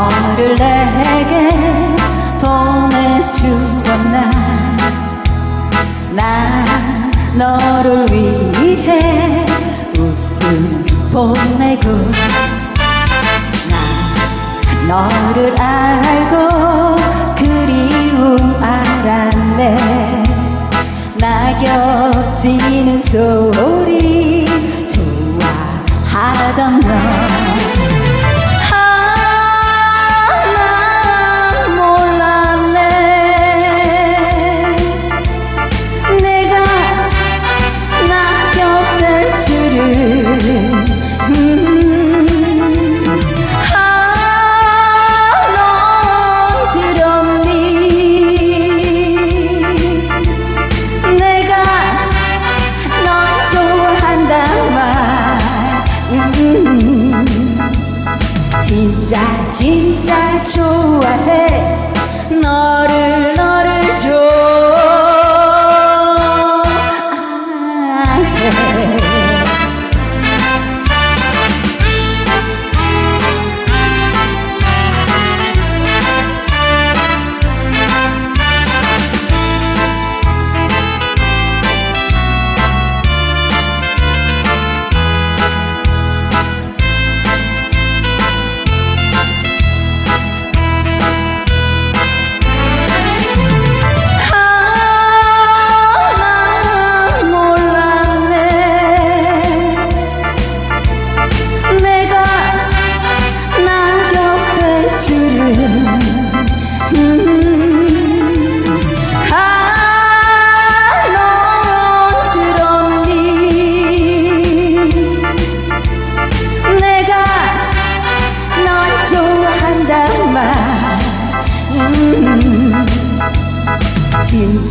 너를 내게 보내주었나? 나 너를 위해 웃음 보내고 나 너를 알고 그리움 알았네. 낙엽 지는 소리 좋아하던 너 진짜 진짜 좋아해. 너를 너를 좋아해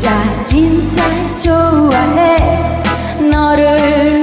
진짜 진짜 좋아해. 너를